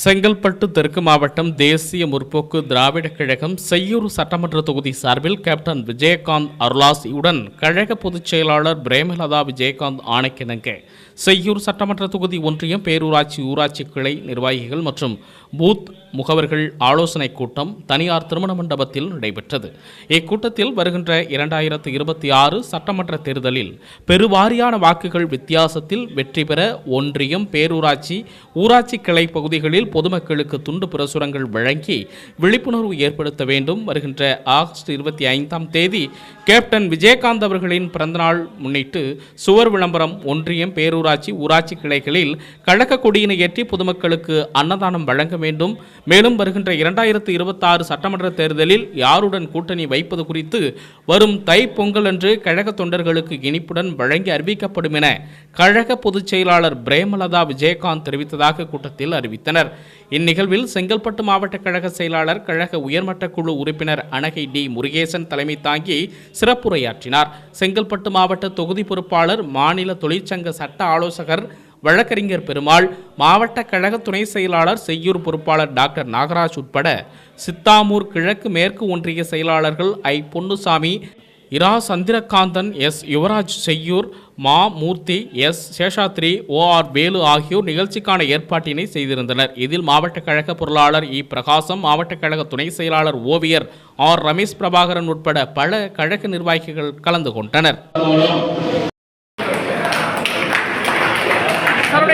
செங்கல்பட்டு தெற்கு மாவட்டம் தேசிய முற்போக்கு திராவிட கழகம் செய்யூர் சட்டமன்ற தொகுதி சார்பில் கேப்டன் விஜயகாந்த் அருளாசியுடன் கழக பொதுச் செயலாளர் பிரேமலதா விஜயகாந்த் ஆணைக்கிணங்க. செய்யூர் சட்டமன்ற தொகுதி ஒன்றியம் பேரூராட்சி ஊராட்சி கிளை நிர்வாகிகள் மற்றும் பூத் முகவர்கள் ஆலோசனை கூட்டம் தனியார் திருமண மண்டபத்தில் நடைபெற்றது. இக்கூட்டத்தில் வருகின்ற இரண்டாயிரத்து இருபத்தி ஆறு சட்டமன்ற தேர்தலில் பெருவாரியான வாக்குகள் வித்தியாசத்தில் வெற்றி பெற ஒன்றியம் பேரூராட்சி ஊராட்சி கிளை பகுதிகளில் பொதுமக்களுக்கு துண்டு பிரசுரங்கள் வழங்கி விழிப்புணர்வு ஏற்படுத்த வேண்டும் வருகின்ற ஆகஸ்ட் இருபத்தி ஐந்தாம் தேதி கேப்டன் விஜயகாந்த் அவர்களின் பிறந்தநாள் முன்னிட்டு சுவர் விளம்பரம் ஒன்றியம் பேரூராட்சி ஊராட்சி கிளைகளில் கழக கொடியினை ஏற்றி பொதுமக்களுக்கு அன்னதானம் வழங்க வேண்டும். மேலும் வருகின்ற இரண்டாயிரத்து இருபத்தாறு சட்டமன்ற தேர்தலில் யாருடன் கூட்டணி வைப்பது குறித்து வரும் தை பொங்கல் அன்று கழக தொண்டர்களுக்கு இனிப்புடன் வழங்கி அறிவிக்கப்படும் என கழக பொதுச் செயலாளர் பிரேமலதா விஜயகாந்த் தெரிவித்ததாக கூட்டத்தில் அறிவித்தனர். இந்நிகழ்வில் செங்கல்பட்டு மாவட்ட கழக செயலாளர் கழக உயர்மட்ட குழு உறுப்பினர் அனகை டி முருகேசன் தலைமை தாங்கி சிறப்புரையாற்றினார். செங்கல்பட்டு மாவட்ட தொகுதி பொறுப்பாளர் மாநில தொழிற்சங்க சட்ட ஆலோசகர் வழக்கறிஞர் பெருமாள் மாவட்ட கழக துணை செயலாளர் செய்யூர் பொறுப்பாளர் டாக்டர் நாகராஜ் உட்பட சித்தாமூர் கிழக்கு மேற்கு ஒன்றிய செயலாளர்கள் ஐ. பொன்னுசாமி இரா சந்திரகாந்தன் எஸ். யுவராஜ் செய்யூர் மா. Murthy S. Seshadri O. R. Velu ஆகியோர் நிகழ்ச்சிக்கான ஏற்பாட்டினை செய்திருந்தனர். இதில் மாவட்ட கழக பொருளாளர் இ. பிரகாசம் மாவட்ட கழக துணை செயலாளர் ஓவியர் ஆர். ரமேஷ் பிரபாகரன் உட்பட பல கழக நிர்வாகிகள் கலந்து கொண்டனர். சார்